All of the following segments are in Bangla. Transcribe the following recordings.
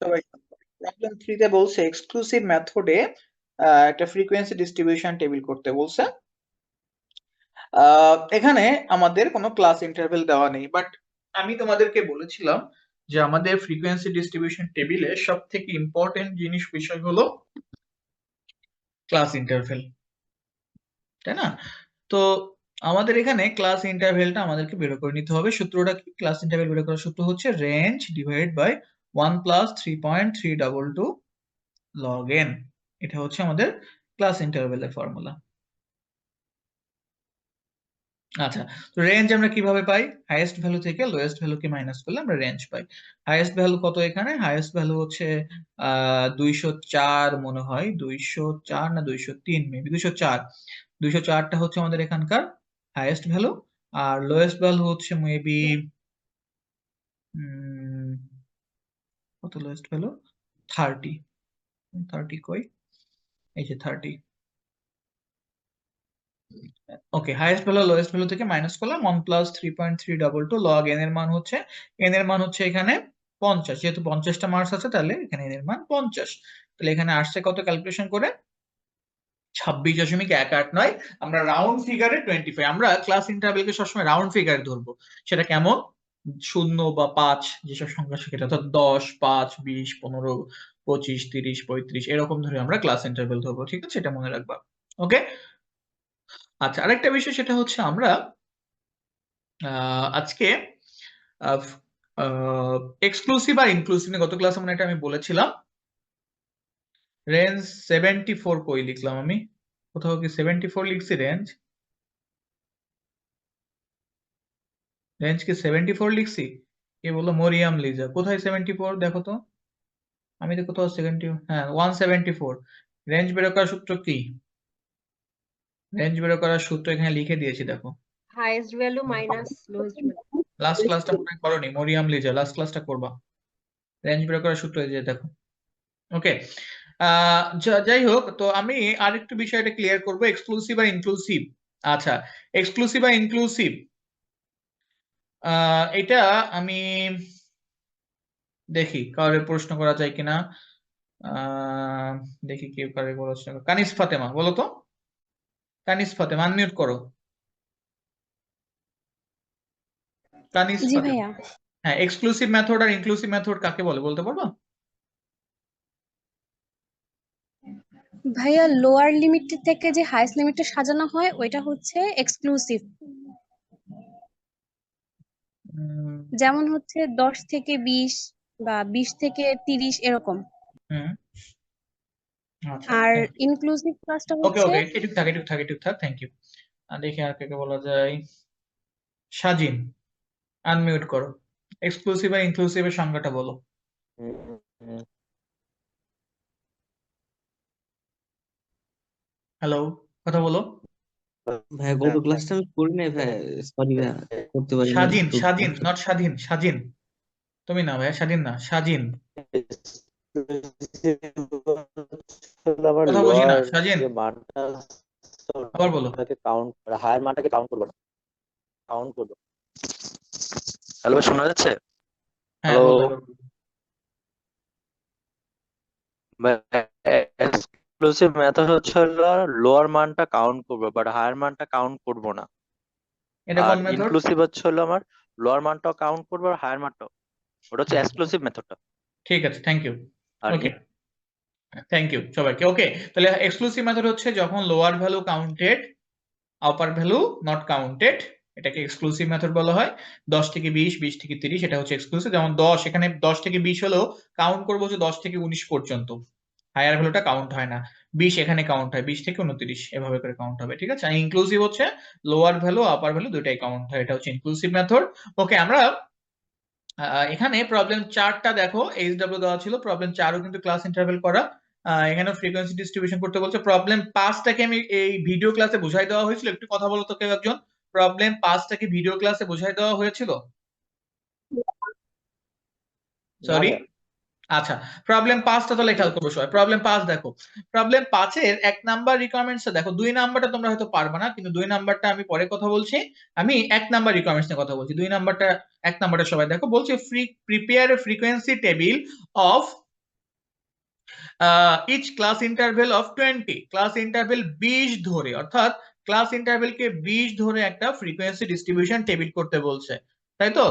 প্রবলেম থ্রিতে বলছে এক্সক্লুসিভ মেথডে একটা ফ্রিকোয়েন্সি ডিস্ট্রিবিউশন টেবিল করতে বলছে। এখানে আমাদের কোনো ক্লাস ইন্টারভেল দেওয়া নেই বাট আমি তোমাদেরকে বলেছিলাম যে আমাদের ফ্রিকোয়েন্সি ডিস্ট্রিবিউশন টেবিলে সব থেকে ইম্পর্টেন্ট জিনিস বিষয় হলো ক্লাস ইন্টারভেল তাই না? তো আমাদের এখানে ক্লাস ইন্টারভেলটা আমাদেরকে বের করে নিতে হবে। সূত্রটা কি? ক্লাস ইন্টারভেল বের করার সূত্র হচ্ছে range divide by one plus three point three double two log n এটা হচ্ছে আমাদের ক্লাস ইন্টারভেলের ফর্মুলা আচ্ছা তো রেঞ্জ আমরা কীভাবে পাই? হাইয়েস্ট ভ্যালু থেকে লোয়েস্ট ভ্যালুকে মাইনাস করলে আমরা রেঞ্জ পাই। হাইয়েস্ট ভ্যালু কত এখানে? হাইয়েস্ট ভ্যালু হচ্ছে দুইশো চার মনে হয়। দুইশো চার না দুইশো তিন? মেবি দুইশো চার। দুইশো চারটা হচ্ছে আমাদের এখানকার হাইয়েস্ট ভ্যালু আর লোয়েস্ট ভ্যালু হচ্ছে মেবি কত লোয়েস্ট ভ্যালু থার্টি থার্টি কই? এই যে thirty okay highest value lowest value থেকে মাইনাস করলাম one plus three point three double two log n এর মান হচ্ছে এন এর মান হচ্ছে এখানে পঞ্চাশ। যেহেতু পঞ্চাশটা মার্কস আছে, তাহলে এখানে এন এর মান পঞ্চাশ। তাহলে এখানে আসছে কত ক্যালকুলেশন করে? ছাব্বিশ দশমিক এক আট নয়। আমরা রাউন্ড ফিগারে টোয়েন্টি ফাইভ আমরা ক্লাস ইন্টারভেলকে সবসময় রাউন্ড ফিগারে ধরবো। সেটা কেমন? শূন্য বা পাঁচ যেসব সংখ্যা শিখে অর্থাৎ দশ, পাঁচ, বিশ, পনেরো, পঁচিশ, তিরিশ, পঁয়ত্রিশ, এরকম ধরে আমরা ক্লাস ইন্টারভেল ধরবো, ঠিক আছে? সেটা মনে রাখবা ওকে আচ্ছা আরেকটা বিষয় সেটা হচ্ছে আমরা আজকে এক্সক্লুসিভ আর ইনক্লুসিভ গত ক্লাসে মনে একটা আমি বলেছিলাম। রেঞ্জ সেভেন্টি ফোর কই লিখলাম আমি? কোথাও কি সেভেন্টি ফোর লিখছি রেঞ্জ রেঞ্জ কি সেভেন্টি ফোর লিখছি। কে বলল? মরিয়াম লিজা। কোথায় সেভেন্টি ফোর দেখো তো। আমি তো কোথাও সেভেন্টি হ্যাঁ ওয়ান সেভেন্টি ফোর রেঞ্জ বের করার সূত্র কি? রেঞ্জ বের করার সূত্র এখানে লিখে দিয়েছি দেখো। highest value minus lowest value. Last ক্লাসটা মনে করোনি মরিয়াম লিজা। লাস্ট ক্লাসটা করবা। রেঞ্জ বের করার সূত্র এই যে দেখো। ওকে যাই হোক তো আমি আরেকটু বিষয়টা ক্লিয়ার করব। এক্সক্লুসিভ আর ইনক্লুসিভ আচ্ছা এক্সক্লুসিভ আর ইনক্লুসিভ এটা আমি দেখি কারোর প্রশ্ন করা যায় কিনা। দেখি কেউ কারে প্রশ্ন কানিস ফাতেমা বলো তো। কানিস ফাতেমা আনমিউট করো। কানিস ফাতেমা। ভাইয়া। হ্যাঁ এক্সক্লুসিভ মেথড আর ইনক্লুসিভ মেথড কাকে বলে বলতে পারব? ভাইয়া লোয়ার লিমিট থেকে যে হাইস্ট লিমিটটা সাজানো হয় ওইটা হচ্ছে এক্সক্লুসিভ যেমন হচ্ছে দশ থেকে বিশ বা বিশ থেকে তিরিশ এরকম। হুম। আচ্ছা আর ইনক্লুসিভ ক্লাসটা ওকে হচ্ছে ওকে এটুক থাক এটুক থাক এটুক থাক থ্যাংক ইউ দেখি আর কাকে বলা যায়। সাজিন আনমিউট করো। এক্সক্লুসিভ আর ইনক্লুসিভ এর সংজ্ঞাটা বলো। হ্যালো কথা বলো। ভাই গত ক্লাসটা আমি করি নাই ভাই সরি ভাই করতে পারি স্বাধীন স্বাধীন নট স্বাধীন স্বাধীন। তুমি না ভাই স্বাধীন না স্বাধীন। কথা বুঝি না, মানটা আবার বলো। কাউন্ট হায়ার মানটাকে কাউন্ট করব কাউন্ট করব। হ্যালো শোনা যাচ্ছে? হ্যাঁ এক্সক্লুসিভ মেথড হচ্ছে লোয়ার মানটা কাউন্ট করব বাট হায়ার মানটা কাউন্ট করব না। এটা কোন মেথড ইনক্লুসিভ হচ্ছে হলো আমার লোয়ার মানটাও কাউন্ট করব আর হায়ার মানটাও। ওটা হচ্ছে এক্সক্লুসিভ মেথডটা ঠিক আছে thank you okay thank you সবাইকে। ওকে তাহলে এক্সক্লুসিভ মেথড হচ্ছে যখন lower value counted upper value not counted এটাকে এক্সক্লুসিভ মেথড বলা হয়। দশ থেকে বিশ বিশ থেকে তিরিশ এটা হচ্ছে এক্সক্লুসিভ যেমন দশ এখানে দশ থেকে বিশ হলেও কাউন্ট করব হচ্ছে দশ থেকে উনিশ পর্যন্ত। হায়ার ভ্যালুটা কাউন্ট হয় না। বিশ এখানে কাউন্ট হয় বিশ থেকে উনত্রিশ এভাবে করে কাউন্ট হবে ঠিক আছে? ইনক্লুসিভ হচ্ছে লোয়ার ভ্যালু আপার ভ্যালু দুটাই কাউন্ট হয় এটা হচ্ছে ইনক্লুসিভ মেথড ওকে আমরা এখানে প্রবলেম চারটা দেখো এইচ ডাব্লিউ দেওয়া ছিল প্রবলেম চারও কিন্তু ক্লাস ইন্টারভেল করা। এখানে ফ্রিকোয়েন্সি ডিস্ট্রিবিউশন করতে বলছে। প্রবলেম পাঁচটাকে আমি এই ভিডিও ক্লাসে বুঝাই দেওয়া হয়েছিল একটু কথা বলো তো কেউ একজন। প্রবলেম পাঁচটাকে ভিডিও ক্লাসে বুঝাই দেওয়া হয়েছিল? সরি আচ্ছা প্রবলেম পাঁচটা তাহলে খেয়াল করব সবাই। প্রবলেম পাঁচ দেখো। প্রবলেম পাঁচের এক নাম্বার রিকোয়ারমেন্টস দেখো। দুই নাম্বারটা তোমরা হয়তো পারবে না, কিন্তু দুই নাম্বারটা আমি পরে কথা বলছি। আমি এক নাম্বার রিকোয়ারমেন্টস নিয়ে কথা বলছি। দুই নাম্বারটা এক নাম্বারটা সবাই দেখো। বলছে free prepare frequency table of each class interval of twenty class interval বিশ ধরে, অর্থাৎ ক্লাস ইন্টারভেলকে বিশ ধরে একটা ফ্রিকোয়েন্সি ডিস্ট্রিবিউশন টেবিল করতে বলছে। তাই তো?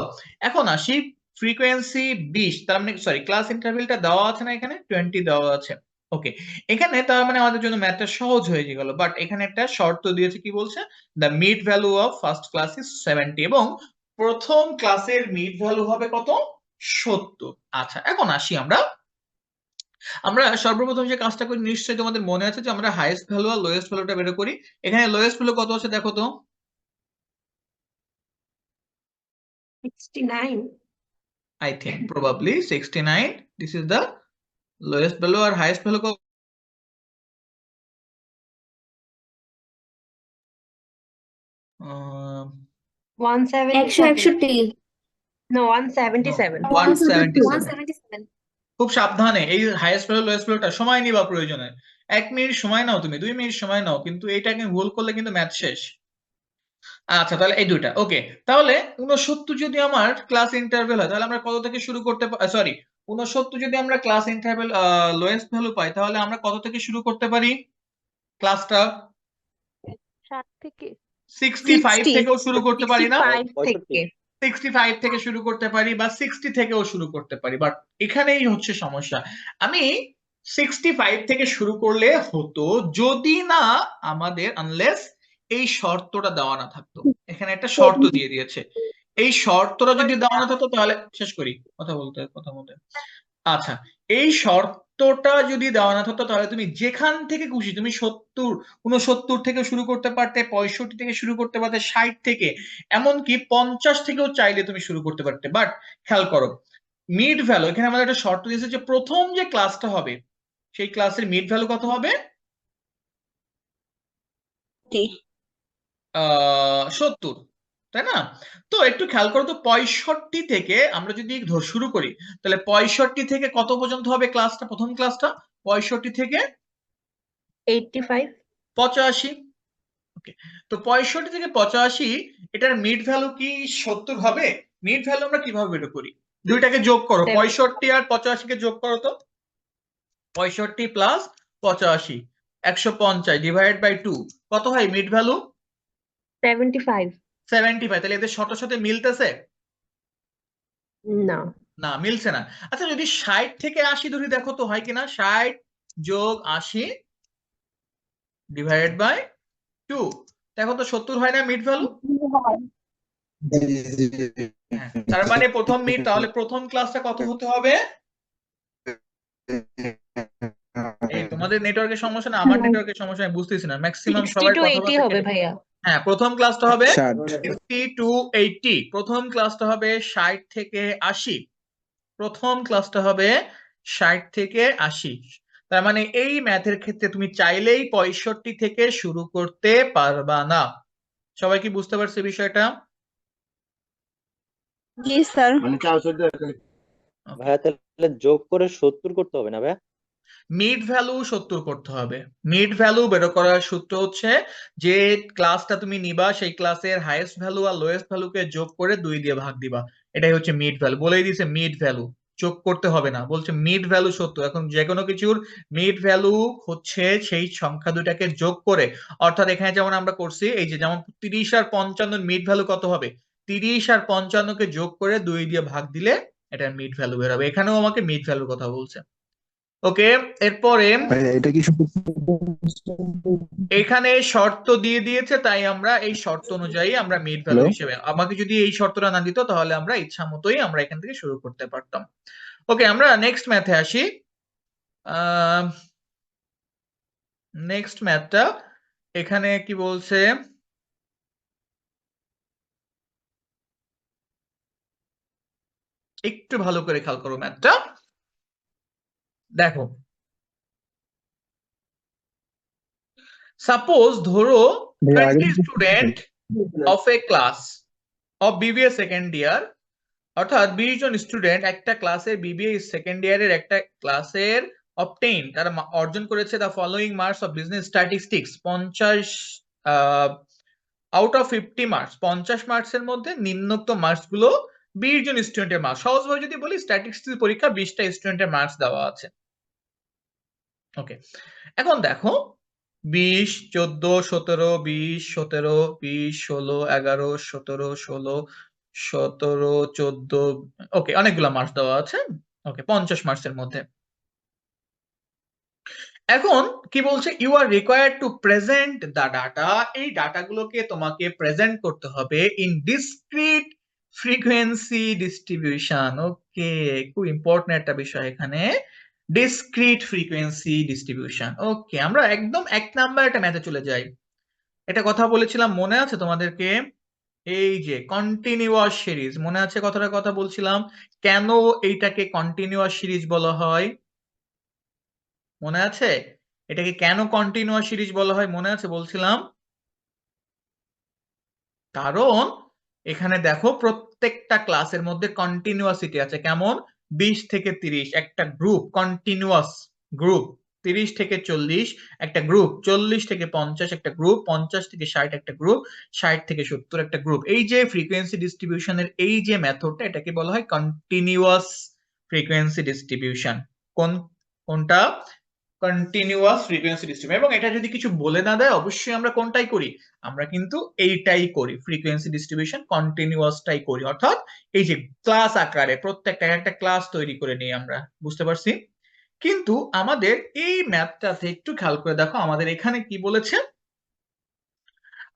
এখন আসি ফ্রিকোয়েন্সি বিশ তার মানে সরি ক্লাস ইন্টারভেলটা দেওয়া আছে না এখানে? টোয়েন্টি দেওয়া আছে। ওকে এখানে তার মানে আমাদের জন্য ম্যাথটা সহজ হয়ে গেল বাট এখানে একটা শর্ত দিয়েছে কি বলছে? The mid value of first class is seventy এবং প্রথম ক্লাসের মিড ভ্যালু হবে কত? সত্তর। আচ্ছা এখন আসি আমরা। আমরা সর্বপ্রথম যে কাজটা করি, নিশ্চয়ই তোমাদের মনে আছে যে আমরা হাইয়েস্ট ভ্যালু আর লোয়েস্ট ভ্যালুটা বের করি। এখানে লোয়েস্ট ভ্যালু কত আছে দেখো তো? 69. I think probably 69 this is the lowest value or highest value 177. একশো একষট্টি No, 177. 177 খুব সাবধানে এই হাইয়েস্ট ভ্যালু লোয়েস্ট ভ্যালুটা সময় নিবা প্রয়োজনে। এক মিনিট সময় নাও তুমি দুই মিনিট সময় নাও কিন্তু এইটাকে ভুল করলে কিন্তু ম্যাথ শেষ। আচ্ছা তাহলে এই দুইটা। ওকে তাহলে উনসত্তর যদি আমার ক্লাস ইন্টারভেল হয় তাহলে আমরা কত থেকে শুরু করতে সরি উনসত্তর যদি আমরা ক্লাস ইন্টারভেল লোয়েস্ট ভ্যালু পাই তাহলে আমরা কত থেকে শুরু করতে পারি? ক্লাসটা থেকে। সিক্সটি ফাইভ থেকেও শুরু করতে পারি না? সিক্সটি ফাইভ থেকে। শুরু করতে পারি বা সিক্সটি থেকেও শুরু করতে পারি বাট এখানেই হচ্ছে সমস্যা। আমি সিক্সটি ফাইভ থেকে শুরু করলে হতো যদি না আমাদের আনলেস এই শর্তটা দেওয়া না থাকতো। এখানে একটা শর্ত দিয়ে দিয়েছে। এই শর্তটা যদি দেওয়া না থাকতো তাহলে শেষ করি কথা বলতে কথা বলতে। আচ্ছা এই শর্তটা যদি দেওয়া না থাকতো তাহলে তুমি যেখান থেকে খুশি তুমি সত্তর উনসত্তর থেকে শুরু করতে পারতে পঁয়ষট্টি থেকে শুরু করতে পারতে ষাট থেকে এমনকি পঞ্চাশ থেকেও চাইলে তুমি শুরু করতে পারতে। বাট খেয়াল করো মিড ভ্যালু এখানে আমাদের একটা শর্ত দিয়েছে যে প্রথম যে ক্লাসটা হবে সেই ক্লাসের মিড ভ্যালু কত হবে? সত্তর তাই না? তো একটু খেয়াল করো তো পঁয়ষট্টি থেকে আমরা যদি শুরু করি তাহলে পঁয়ষট্টি থেকে কত পর্যন্ত হবে ক্লাসটা প্রথম ক্লাসটা পঁয়ষট্টি থেকে 85. পঁচাশি। ওকে তো পঁয়ষট্টি থেকে পঁচাশি এটার মিড ভ্যালু কি সত্তর হবে? মিড ভ্যালু আমরা কীভাবে বের করি? দুইটাকে যোগ করো পঁয়ষট্টি আর পঁচাশিকে যোগ করো তো। পঁয়ষট্টি প্লাস পঁচাশি একশো পঞ্চাশ ডিভাইড বাই টু কত হয় মিড ভ্যালু 75. সেভেন্টি ফাইভ তাহলে এদের শত সাথে মিলতেছে No. না মিলছে না আচ্ছা যদি থেকে ধরি দেখো তো হয় কিনা ষাট যোগ আশি ডিভাইড বাই দেখো তো হয় না মিড ভ্যালু হ্যাঁ, তার মানে প্রথম মিড তাহলে প্রথম ক্লাসটা কত হতে হবে এই তোমাদের নেটওয়ার্কের সমস্যা না আমার নেটওয়ার্কের সমস্যা আমি বুঝতেছি না ম্যাক্সিমাম 60 80 হবে ভাইয়া। হ্যাঁ প্রথম ক্লাসটা হবে টু এইটি প্রথম ক্লাসটা হবে ষাট থেকে আশি। প্রথম ক্লাসটা হবে ষাট থেকে আশি। তার মানে এই ম্যাথের ক্ষেত্রে তুমি চাইলেই পঁয়ষট্টি থেকে শুরু করতে পারবা না। সবাই কি বুঝতে পারছে বিষয়টা? জি স্যার। ভাইয়া তাহলে যোগ করে সত্তর করতে হবে না ভাইয়া? মিড ভ্যালু সত্তর করতে হবে। মিড ভ্যালু বের করার সূত্র হচ্ছে যে ক্লাসটা তুমি নিবা, সেই ক্লাসের হাইয়েস্ট ভ্যালু আর লোয়েস্ট ভ্যালুকে যোগ করে দুই দিয়ে ভাগ দিবা। এটাই হচ্ছে মিড ভ্যালু বলেই দিছে মিড ভ্যালু যোগ করতে হবে না। বলছে মিড ভ্যালু সত্তর। এখন যে কোনো কিছুর মিড ভ্যালু হচ্ছে সেই সংখ্যা দুইটাকে যোগ করে। অর্থাৎ এখানে যেমন আমরা করছি, এই যে যেমন তিরিশ আর পঞ্চান্ন মিড ভ্যালু কত হবে? তিরিশ আর পঞ্চান্নকে যোগ করে দুই দিয়ে ভাগ দিলে এটা মিড ভ্যালু বের হবে। এখানেও আমাকে মিড ভ্যালুর কথা বলছে। ওকে এরপরে এটা কি এখানে শর্ত দিয়ে দিয়েছে তাই আমরা এই শর্ত অনুযায়ী আমরা মিড ভ্যালু হিসেবে আমাকে যদি এই শর্তটা না দিত তাহলে আমরা ইচ্ছা মতোই আমরা এখান থেকে শুরু করতে পারতাম। ওকে আমরা নেক্সট ম্যাথে আসি। নেক্সট ম্যাথটা এখানে কি বলছে? একটু ভালো করে খেয়াল করো ম্যাথটা দেখো। সাপোজ ধরো ভাইয়া আগে 20 student of a class of BBA second year অর্থাৎ বিশ জন স্টুডেন্ট একটা ক্লাসের বিবিএ সেকেন্ড ইয়ারের একটা ক্লাসের অবটেইন তারা অর্জন করেছে the following marks of business statistics পঞ্চাশ আউট অফ ফিফটি মার্কস পঞ্চাশ মার্কসের মধ্যে নিম্নোক্ত মার্কসগুলো বিশ জন স্টুডেন্টের মার্কস সহজভাবে যদি বলি স্ট্যাটিস্টিক্স পরীক্ষা বিশটা স্টুডেন্টের মার্কস দেওয়া আছে। ওকে এখন দেখো, বিশ, চোদ্দ, সতেরো, বিশ সতেরো, বিশ, ষোলো, এগারো, সতেরো, ষোলো, সতেরো, চোদ্দ ওকে অনেকগুলো মার্কস দেওয়া আছে। ওকে পঞ্চাশ মার্কসের মধ্যে। এখন কি বলছে? You are required to present the data এই ডাটাগুলোকে তোমাকে প্রেজেন্ট করতে হবে in discrete frequency distribution okay খুব ইম্পর্টেন্ট একটা বিষয় এখানে। ডিসক্রিট ফ্রিকোয়েন্সি ডিস্ট্রিবিউশন ওকে আমরা একদম এক নাম্বার একটা ম্যাথে চলে যাই। এটা কথা বলেছিলাম, মনে আছে তোমাদেরকে? এই যে কন্টিনিউয়াস সিরিজ মনে আছে কথাটা কথা বলছিলাম? কেন এইটাকে কন্টিনিউয়াস সিরিজ বলা হয়? মনে আছে? এটাকে কেন কন্টিনিউয়াস সিরিজ বলা হয়? মনে আছে? বলছিলাম। কারণ এখানে দেখো প্রত্যেকটা ক্লাসের মধ্যে কন্টিনিউয়াসিটি আছে। কেমন? বিশ থেকে তিরিশ, একটা গ্রুপ কন্টিনিউয়াস গ্রুপ তিরিশ থেকে চল্লিশ, একটা গ্রুপ চল্লিশ থেকে পঞ্চাশ, একটা গ্রুপ পঞ্চাশ থেকে ষাট, একটা গ্রুপ ষাট থেকে সত্তর, একটা গ্রুপ এই যে ফ্রিকোয়েন্সি ডিস্ট্রিবিউশনের এই যে মেথডটা এটাকে বলা হয় কন্টিনিউয়াস ফ্রিকোয়েন্সি ডিস্ট্রিবিউশন কোন, কোনটা? কন্টিনিউয়াস ফ্রিকোয়েন্সি ডিস্ট্রিবিউশন এবং এটা যদি কিছু বলে না দেয়, অবশ্যই আমরা কোনটাই করি? আমরা কিন্তু এইটাই করি ফ্রিকোয়েন্সি ডিস্ট্রিবিউশন কন্টিনিউয়াসটাই করি। অর্থাৎ এই যে ক্লাস আকারে, প্রত্যেকটা একটা ক্লাস তৈরি করে নিই আমরা, বুঝতে পারছি? কিন্তু আমাদের এই ম্যাথটাতে একটু খেয়াল করে দেখো, আমাদের এখানে কি বলেছে?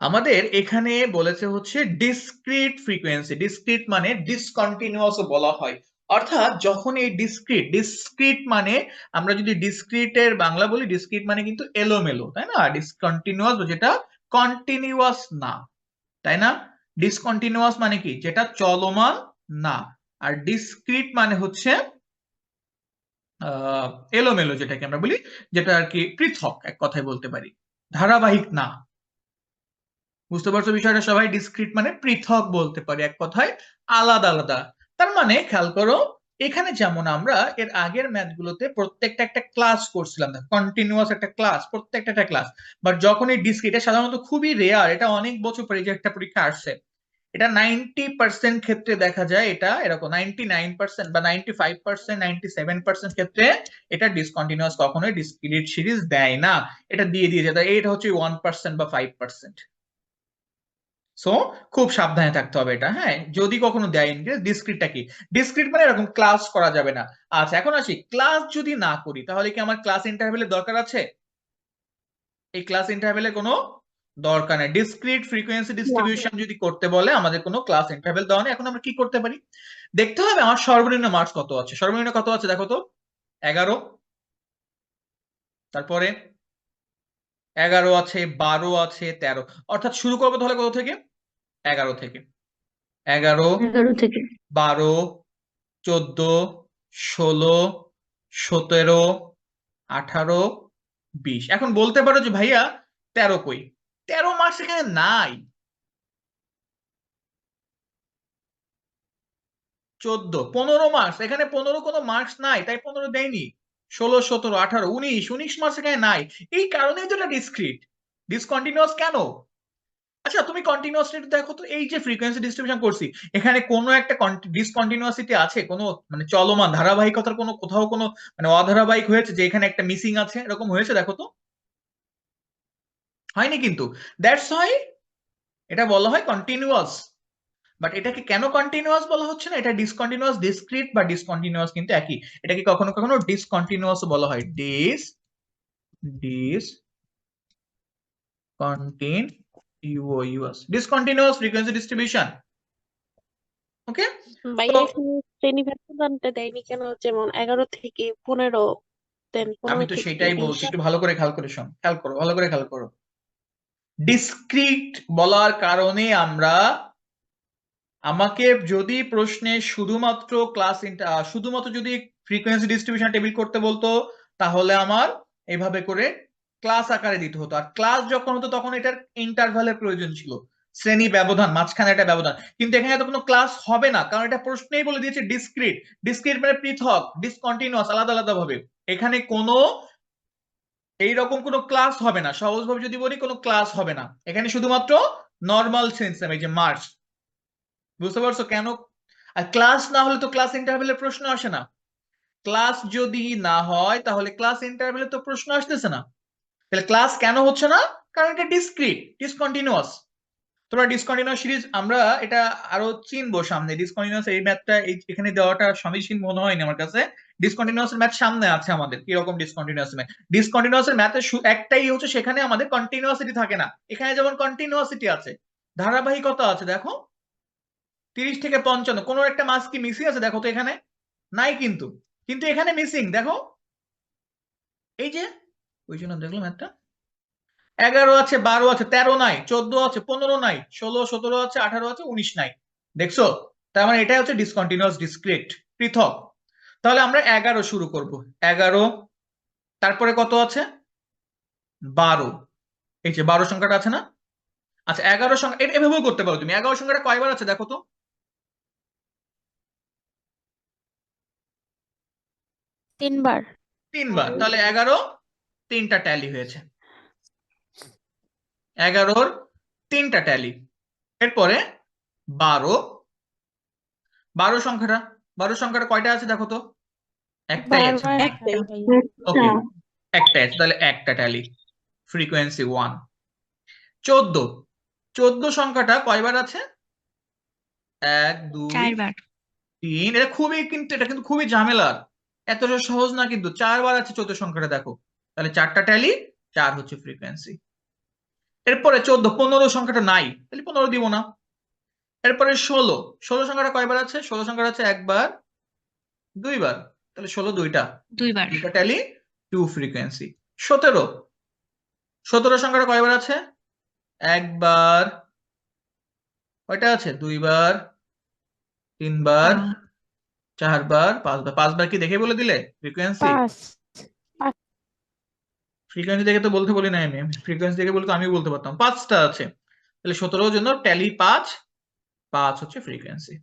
আমাদের এখানে বলেছে হচ্ছে ডিসক্রিট ফ্রিকোয়েন্সি ডিসক্রিট মানে ডিসকন্টিনিউয়াস বলা হয়। অর্থাৎ যখন এই ডিসক্রিট ডিসক্রিট মানে আমরা যদি ডিসক্রিটের বাংলা বলি ডিসক্রিট মানে কিন্তু এলোমেলো, তাই না? ডিসকন্টিনিউয়াস যেটা কন্টিনিউয়াস না, তাই না? ডিসকন্টিনিউয়াস মানে কি? যেটা চলমান না। আর ডিসক্রিট মানে হচ্ছে এলোমেলো যেটাকে আমরা বলি, যেটা আর কি পৃথক, এক কথায় বলতে পারি। ধারাবাহিক না। বুঝতে পারছ বিষয়টা? সবাই ডিসক্রিট মানে পৃথক বলতে পারি, এক কথায় আলাদা আলাদা। তার মানে খেয়াল করো, এখানে যেমন আমরা এর আগের ম্যাথগুলোতে প্রত্যেকটা একটা ক্লাস করছিলাম কন্টিনিউয়াস একটা ক্লাস প্রত্যেকটা একটা ক্লাস বাট যখন এই ডিসক্রিট এটা সাধারণত খুবই রেয়ার এটা অনেক বছর পরে যে একটা পরীক্ষা আসছে, এটা নাইনটি পার্সেন্ট ক্ষেত্রে দেখা যায় এটা এরকম নাইনটি নাইন পার্সেন্ট বা ninety five percent ninety seven percent ক্ষেত্রে এটা ডিসকন্টিনিউয়াস কখনোই ডিসক্রিট সিরিজ দেয় না, এটা দিয়ে দিয়ে যায় এটা হচ্ছে ওয়ান পার্সেন্ট বা ফাইভ পার্সেন্ট। সো খুব সাবধানে থাকতে হবে এটা হ্যাঁ? যদি কখনো দেয় ডিসক্রিটটা কি? ডিসক্রিট মানে এরকম ক্লাস করা যাবে না। আচ্ছা এখন আসি। ক্লাস যদি না করি, তাহলে কি আমার ক্লাস ইন্টারভেলের দরকার আছে? এই ক্লাস ইন্টারভেলের কোনো দরকার নেই। ডিসক্রিট ফ্রিকোয়েন্সি ডিস্ট্রিবিউশন যদি করতে বলে, আমাদের কোনো ক্লাস ইন্টারভেল দেওয়া নেই। এখন আমরা কি করতে পারি? দেখতে হবে আমার সর্বনিম্ন মার্কস কত আছে। সর্বনিম্ন কত আছে দেখো তো? এগারো। তারপরে এগারো আছে, বারো আছে, তেরো। অর্থাৎ শুরু করব তাহলে কত থেকে? এগারো থেকে। এগারো এগারো থেকে। বারো চোদ্দ ষোলো সতেরো আঠারো বিশ। এখন বলতে পারো যে ভাইয়া তেরো কই? তেরো মার্কস এখানে নাই। চোদ্দ পনেরো মার্কস এখানে পনেরো কোনো মার্কস নাই তাই পনেরো দেয়নি। ষোলো সতেরো আঠারো উনিশ উনিশ মার্কস এখানে নাই। এই কারণেই তো এটা ডিসক্রিট ডিসকন্টিনিউয়াস কেন? আচ্ছা তুমি কন্টিনিউয়াসলি দেখো তো, এই যে ফ্রিকোয়েন্সি ডিস্ট্রিবিউশন করছি, এখানে কোনো একটা ডিসকন্টিনিউয়াসিটি আছে? কোনো মানে চলমান ধারাবাহিকতার কোনো, কোথাও কোনো মানে অধারাবাহিক হয়েছে যে এখানে একটা মিসিং আছে? এরকম হয়েছে দেখো তো? হয়নি কিন্তু। দ্যাটস হয় এটা বলা হয় কন্টিনিউয়াস বাট এটাকে কেন কন্টিনিউয়াস বলা হচ্ছে না? এটা ডিসকন্টিনিউয়াস ডিসক্রিট বা ডিসকন্টিনিউয়াস কিন্তু একই। এটাকে কখনো কখনো ডিসকন্টিনিউয়াস বলা হয়? Dis dis continuous discontinuous frequency distribution okay ভাইয়া তো- এখানে শ্রেণি ব্যবধানটা দেয়নি কেন? যেমন এগারো থেকে পনেরো আমি তো সেটাই বলছি একটু ভালো করে খেয়াল করে শোন খেয়াল করো ভালো করে খেয়াল করো। ডিসক্রিট বলার কারণে আমরা আমাকে যদি প্রশ্নে শুধুমাত্র ক্লাস শুধুমাত্র যদি ফ্রিকোয়েন্সি ডিস্ট্রিবিউশন টেবিল করতে বলতো তাহলে আমার এভাবে করে ক্লাস আকারে দিতে হতো। আর ক্লাস যখন হতো তখন এটার ইন্টারভ্যালের প্রয়োজন ছিল। শ্রেণি ব্যবধান, মাঝখানে একটা ব্যবধান। কিন্তু এখানে তো কোনো ক্লাস হবে না, কারণ এটা প্রশ্নেই বলে দিয়েছে ডিসক্রিট ডিসক্রিট মানে পৃথক ডিসকন্টিনিউয়াস আলাদা আলাদা ভাবে এখানে কোনো এইরকম কোনো ক্লাস হবে না। সহজভাবে যদি বলি, কোনো ক্লাস হবে না। এখানে শুধুমাত্র নর্মাল সিস্টেম এই যে মার্চ বুঝতে পারছ কেন? আর ক্লাস না হলে তো ক্লাস ইন্টারভেলের প্রশ্ন আসে না। ক্লাস যদি না হয়, তাহলে ক্লাস ইন্টারভেলে তো প্রশ্ন আসতেছে না। তাহলে ক্লাস কেন হচ্ছে না? কারণ এটা ডিসক্রিট ডিসকন্টিনিউয়াস তোমরা ডিসকন্টিনিউয়াস সিরিজ আমরা এটা আরও চিনবো সামনে। ডিসকন্টিনিউয়াস এই ম্যাথটা এখানে দেওয়াটা সমীচীন মনে হয়নি আমার কাছে। ডিসকন্টিনিউয়াস ম্যাথ সামনে আছে আমাদের। কি রকম ডিসকন্টিনিউয়াস ম্যাথ ডিসকন্টিনিউয়াস ম্যাথের একটাই হচ্ছে সেখানে আমাদের কন্টিনিউয়াসিটি থাকে না। এখানে যেমন কন্টিনিউয়াসিটি আছে, ধারাবাহিকতা আছে, দেখো। তিরিশ থেকে পঞ্চান্ন, কোনো একটা মাস কি মিসিং আছে? দেখো তো এখানে। নাই কিন্তু। কিন্তু এখানে মিসিং দেখো। এই যে ওই জন্য দেখলাম একটা। এগারো আছে বারো আছে তেরো নাই চোদ্দ আছে পনেরো নাই ষোলো সতেরো আছে আঠারো আছে উনিশ নাই। দেখছ? তার মানে এটাই হচ্ছে ডিসকন্টিনিউয়াস ডিসক্রিট পৃথক। তাহলে আমরা এগারো শুরু করব। এগারো তারপরে কত আছে? বারো। এই যে বারো সংখ্যাটা আছে না? আচ্ছা এগারো সংখ্যা এটা এভাবেও করতে পারো তুমি। এগারো সংখ্যাটা কয়বার আছে দেখো তো? তিনবার। তিনবার। তাহলে এগারো তিনটা ট্যালি হয়েছে। এগারোর তিনটা ট্যালি এরপরে বারো। বারো সংখ্যাটা বারো সংখ্যাটা কয়টা আছে দেখো তো? একটাই আছে। একটাই। ওকে একটাই আছে। তাহলে একটা ট্যালি ফ্রিকোয়েন্সি ওয়ান চোদ্দ। চোদ্দ সংখ্যাটা কয়বার আছে? এক দুই তিন। এটা খুবই কিন্তু এটা কিন্তু খুবই ঝামেলার। এতটা সহজ না কিন্তু। চারবার আছে চোদ্দ সংখ্যাটা দেখো। তাহলে চারটা ট্যালি চার হচ্ছে ফ্রিকোয়েন্সি এরপরে চোদ্দ পনেরো সংখ্যাটা নাই তাহলে পনেরো দিব না। এরপরে ষোলো ষোলো সংখ্যাটা কয়বার আছে? ষোলো সংখ্যাটা আছে একবার দুইবার। তাহলে ষোলো দুইটা। দুইবার। দুইটা ট্যালি টু ফ্রিকোয়েন্সি সতেরো সতেরো সংখ্যাটা কয়বার আছে? একবার। কয়টা আছে? দুইবার তিনবার চারবার পাঁচবার। পাঁচবার কি দেখে বলে দিলে? ফ্রিকোয়েন্সি ফ্রিকোয়েন্সি দেখে তো বলতে বলি না আমি। ফ্রিকোয়েন্সি দেখে বলতে আমি বলতে পারতাম। পাঁচটা আছে। তাহলে সতেরোর জন্য ট্যালি পাঁচ পাঁচ হচ্ছে ফ্রিকোয়েন্সি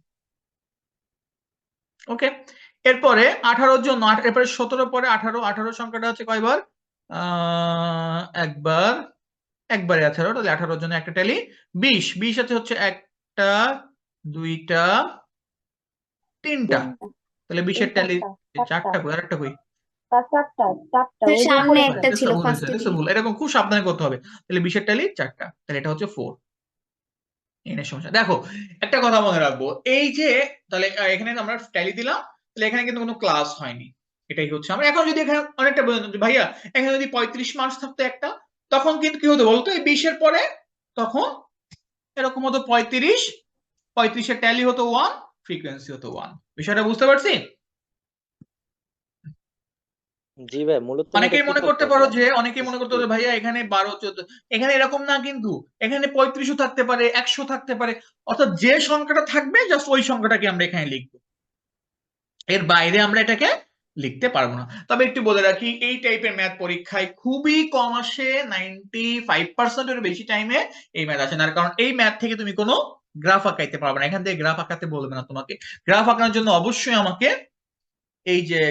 ওকে এরপরে আঠারোর জন্য এরপরে সতেরো পরে আঠারো। আঠারো সংখ্যাটা হচ্ছে কয়বার? আহ একবার একবারে আঠারো। তাহলে আঠারোর জন্য একটা ট্যালি বিশ। বিশ আছে হচ্ছে একটা দুইটা তিনটা। তাহলে বিশের ট্যালি চারটা। কই? আর একটা কই? সামনে একটা ছিল এরকম খুব সাবধানে করতে হবে। তাহলে বিশের ট্যালি চারটা। তাহলে এটা হচ্ছে ফোর এনের সমস্যা। দেখো একটা কথা মনে রাখব। এই যে তাহলে এখানে আমরা ট্যালি দিলাম। তাহলে এখানে কিন্তু কোনো ক্লাস হয়নি। এটাই হচ্ছে আমরা এখন যদি এখানে অনেকটা ভাইয়া এখানে যদি পঁয়ত্রিশ মার্কস থাকতো একটা তখন কিন্তু কি হতো বলতো? এই বিশের পরে তখন এরকম হতো পঁয়ত্রিশ পঁয়ত্রিশের ট্যালি হতো ওয়ান ফ্রিকোয়েন্সি হতো ওয়ান বিষয়টা বুঝতে পারছি? জি ভাই মূলত অনেকেই মনে করতে করতে পারো যে অনেকেই মনে করতে পারো ভাইয়া এখানে বারো চোদ্দ এখানে এরকম না কিন্তু এখানে পঁয়ত্রিশও থাকতে পারে একশো থাকতে পারে। অর্থাৎ যে সংখ্যাটা থাকবে জাস্ট ওই সংখ্যাটাকে আমরা এখানে লিখব। এর বাইরে আমরা এটাকে লিখতে পারব না। তবে একটু বলে রাখি এই টাইপের ম্যাথ পরীক্ষায় খুবই কম আসে নাইনটি ফাইভ পার্সেন্টের বেশি টাইমে এই ম্যাথ আসে না। কারণ এই ম্যাথ থেকে তুমি কোনো গ্রাফ আঁকাইতে পারবে না। এখান থেকে গ্রাফ আঁকাতে বলবে না তোমাকে। গ্রাফ আঁকানোর জন্য অবশ্যই আমাকে এই যে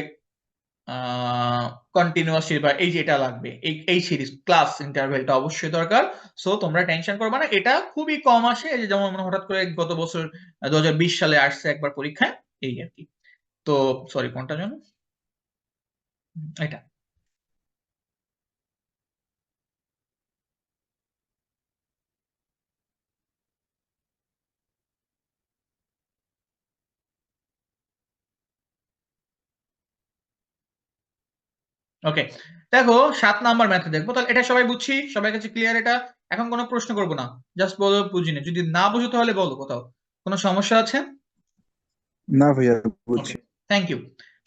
কন্টিনিউয়াস বা এই যে এটা লাগবে, এই এই সিরিজ ক্লাস ইন্টারভেলটা অবশ্যই দরকার। সো তোমরা টেনশন করবে না, এটা খুবই কম আসে, এই যে যেমন মনে হঠাৎ করে গত বছর দু হাজার বিশ সালে আসছে একবার পরীক্ষায়, এই আর কি। তো সরি কোনটা জানো এটা। ওকে দেখো সাত নাম্বার ম্যাথে দেখব। তাহলে এটা সবাই বুঝছি? সবার কাছে ক্লিয়ার এটা? এখন কোনো প্রশ্ন করব না। জাস্ট বলো বুঝিনি যদি না বুঝো তাহলে বলো কোথাও। কোনো সমস্যা আছে? না ভাইয়া বুঝছি। থ্যাংক ইউ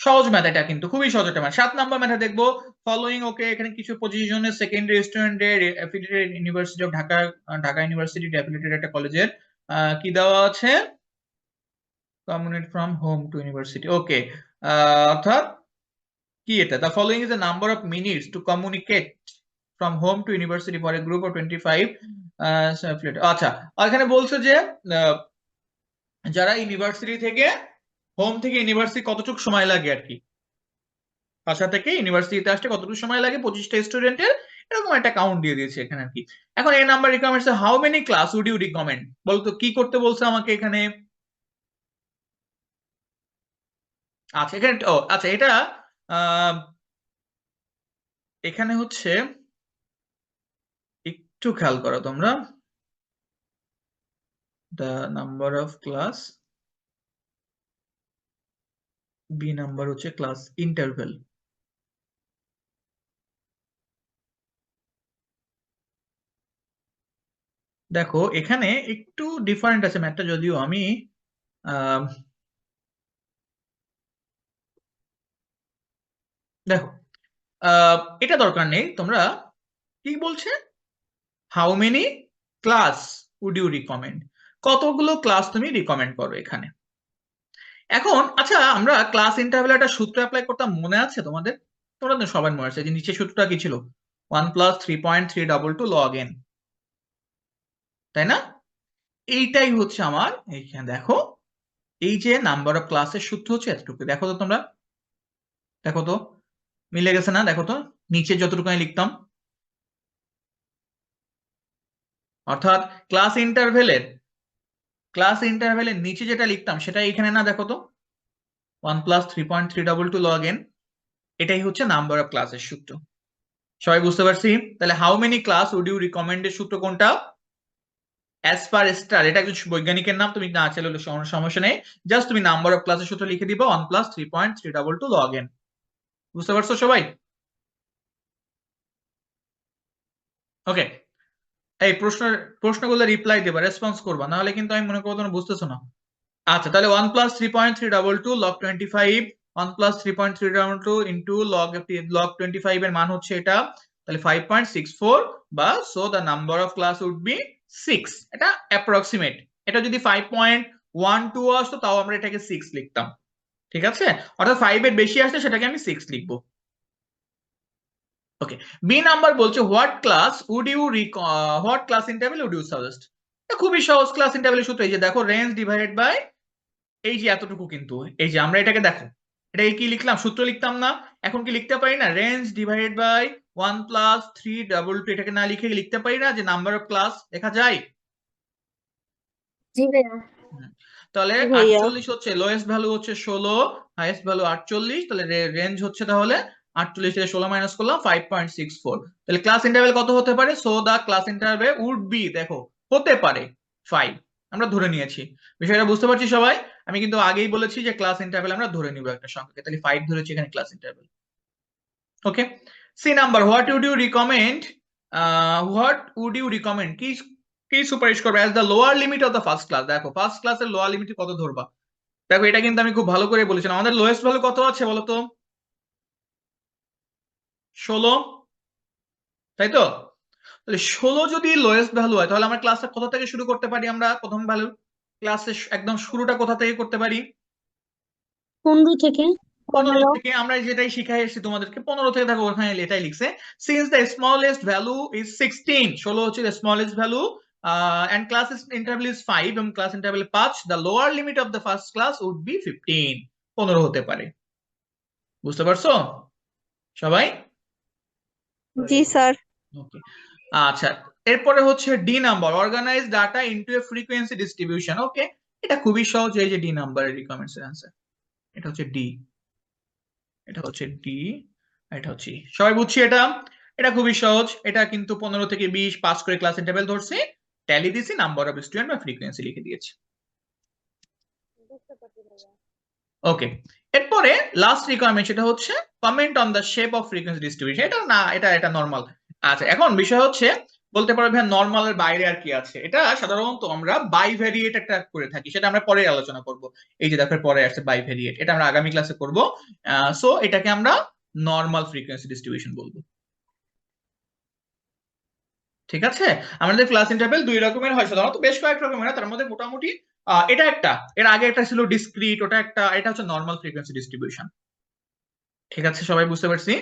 সহজ ম্যাথ এটা কিন্তু খুবই সহজ একটা ম্যাথ সাত নাম্বার ম্যাথে দেখব। ফলোইং ওকে এখানে কিছু পজিশনের সেকেন্ডারি স্টুডেন্টের affiliated university of Dhaka Dhaka university affiliated একটা কলেজের কি দেওয়া আছে? Commute from home to university okay অর্থাৎ কি এটা? The following is the number of minutes to communicate from home to university for a group of twenty five আচ্ছা এখানে বলছে যে যারা ইউনিভার্সিটি থেকে হোম থেকে ইউনিভার্সিটি কতটুকু সময় লাগে আর কি? বাসা থেকে ইউনিভার্সিটিতে আসতে কতটুকু সময় লাগে? পঁচিশটা স্টুডেন্টের এরকম একটা কাউন্ট দিয়ে দিয়েছে এখানে আর কি। এখন এই number recommends how many class would you recommend বলতো, কি করতে বলছে আমাকে এখানে? আচ্ছা এখানে, ও আচ্ছা এটা এখানে হচ্ছে একটু খেয়াল করো তোমরা। The number of class B number হচ্ছে ক্লাস ইন্টারভেল দেখো, এখানে একটু ডিফারেন্ট আছে ম্যাথটা যদিও আমি দেখো এটা দরকার নেই, তোমরা কি বলছে? How many class would you recommend কতগুলো ক্লাস তুমি রিকমেন্ড করো এখানে? এখন আচ্ছা আমরা ক্লাস ইন্টারভেল একটা সূত্র অ্যাপ্লাই করতাম, মনে আছে তোমাদের? তোমরা সবার মনে আছে যে নিচে সূত্রটা কি ছিল? One plus three point three double two log n তাই না? এইটাই হচ্ছে আমার, এইখানে দেখো, এই যে নাম্বার অফ ক্লাসের সূত্র হচ্ছে এতটুকু। দেখো তো তোমরা। দেখো তো। মিলে গেছে না, দেখো তো, নিচে যতটুকু আমি লিখতাম। অর্থাৎ ক্লাস ইন্টারভেলের ক্লাস ইন্টারভেলের নিচে যেটা লিখতাম, সেটা এখানে না, দেখো তো one plus three point three double two log n এটাই হচ্ছে নাম্বার অফ ক্লাসের সূত্র। সবাই বুঝতে পারছি? তাহলে how many class would you রিকমেন্ডের সূত্র কোনটা? অ্যাজ পার স্টার এটা কিছু বৈজ্ঞানিকের নাম, তুমি না চাইলে সমস্যা নেই। জাস্ট তুমি নাম্বার অফ ক্লাসের সূত্র লিখে দিবা one plus three point three double two log n বুঝতে পারছ সবাই? ওকে এই প্রশ্ন, প্রশ্নগুলো রিপ্লাই দেবা রেসপন্স করবা, নাহলে কিন্তু আমি মনে করব তোমরা বুঝতেছো না। আচ্ছা তাহলে one plus three point three double two log twenty five one plus three point three double two into log log twenty five এর মান হচ্ছে এটা, তাহলে ফাইভ পয়েন্ট সিক্স ফোর বা so the number of class would be six এটা অ্যাপ্রক্সিমেট এটা যদি ফাইভ পয়েন্ট ওয়ান টু আসতো, তাও আমরা এটাকে সিক্স লিখতাম। ঠিক আছে? অর্থাৎ ফাইভ এর বেশি আসলে সেটাকে আমি সিক্স লিখব। ওকে বি নাম্বার বলছে what class would you what class interval would you suggest খুবই সহজ ক্লাস ইন্টারভেল সূত্র। এই যে দেখো রেঞ্জ ডিভাইডেড বাই এই যে এতটুকু কিন্তু। এই যে আমরা এটাকে দেখো। এটাকে কি লিখলাম? সূত্র লিখতাম না। এখন কি লিখতে পারি না? Range divided by one plus three double two এটাকে না লিখে লিখতে পারি না যে নাম্বার অফ ক্লাস লেখা যায়? তাহলে আটচল্লিশ হচ্ছে লোয়েস্ট ভ্যালু হচ্ছে ষোলো হাইয়েস্ট ভ্যালু আটচল্লিশ তাহলে রেঞ্জ হচ্ছে তাহলে আটচল্লিশ থেকে ষোলো মাইনাস করলাম ফাইভ পয়েন্ট সিক্স ফোর তাহলে ক্লাস ইন্টারভেল কত হতে পারে? So the class interval would be দেখো হতে পারে ফাইভ আমরা ধরে নিয়েছি। বিষয়টা বুঝতে পারছি সবাই? আমি কিন্তু আগেই বলেছি যে ক্লাস ইন্টারভেল আমরা ধরে নিব একটা সংখ্যাকে। তাহলে ফাইভ ধরেছি এখানে class interval okay C number what would you recommend what would you recommend কি কি সুপারিশ করবে? As the lower limit of the first class দেখো ফার্স্ট ক্লাসের লোয়ার লিমিট কত ধরবা? দেখো এটা কিন্তু আমি খুব ভালো করে বলেছিলাম। আমাদের লোয়েস্ট ভ্যালু কত আছে বলো তো ষোলো। তাই তো? তাহলে ষোলো যদি লোয়েস্ট ভ্যালু হয় তাহলে আমরা ক্লাসটা কোথা থেকে শুরু করতে পারি আমরা? প্রথম ভ্যালু ক্লাসের একদম শুরুটা কোথা থেকে করতে পারি? পনেরো থেকে পনেরো থেকে আমরা যেটাই শিখাই এসেছি তোমাদেরকে পনেরো থেকে দেখো ওখানে এটাই লিখছে। Since the smallest value is sixteen ষোলো হচ্ছে smallest value and class interval is five এবং ক্লাস ইন্টারভেল পাঁচ the lower limit of the first class would be fifteen পনেরো হতে পারে। বুঝতে পারছ? সবাই? জি স্যার। ওকে আচ্ছা এরপরে হচ্ছে D number organize data into a frequency distribution okay এটা খুবই সহজ এই যে ডি নাম্বারের রিকমেন্ডস অ্যান্সার এটা হচ্ছে ডি এটা হচ্ছে ডি এটা হচ্ছে E। সবাই বুঝছি এটা? এটা খুবই সহজ এটা কিন্তু পনেরো থেকে বিশ পাস করে ক্লাস ইন্টারভেল ধরছি। ট্যালি দিছি নাম্বার অফ স্টুডেন্ট বা ফ্রিকোয়েন্সি লিখে দিয়েছি। ওকে এরপরে লাস্ট রিকোয়ারমেন্ট সেটা হচ্ছে comment on the shape of frequency distribution এটা না, এটা এটা নর্মাল আচ্ছা এখন বিষয় হচ্ছে, বলতে পারো ভাই নর্মালের বাইরে আর কি আছে। এটা সাধারণত আমরা বাই বাইভেরিয়েট একটা করে থাকি, সেটা আমরা পরে আলোচনা করব। এই যে দেখো, পরে আসছে বাই বাইভেরিয়েট এটা আমরা আগামী ক্লাসে করব। সো এটাকে আমরা নর্মাল ফ্রিকোয়েন্সি ডিস্ট্রিবিউশন বলব। ঠিক আছে? আমাদের ক্লাস ইন্টারভেল দুই রকমের হয় সাধারণত, বেশ কয়েক রকমের হয়। তার মধ্যে মোটামুটি এটা একটা। এর আগে একটা ছিল ডিসক্রিট ওটা একটা, এটা হচ্ছে নর্মাল ফ্রিকোয়েন্সি ডিস্ট্রিবিউশন ঠিক আছে? সবাই বুঝতে পারছি?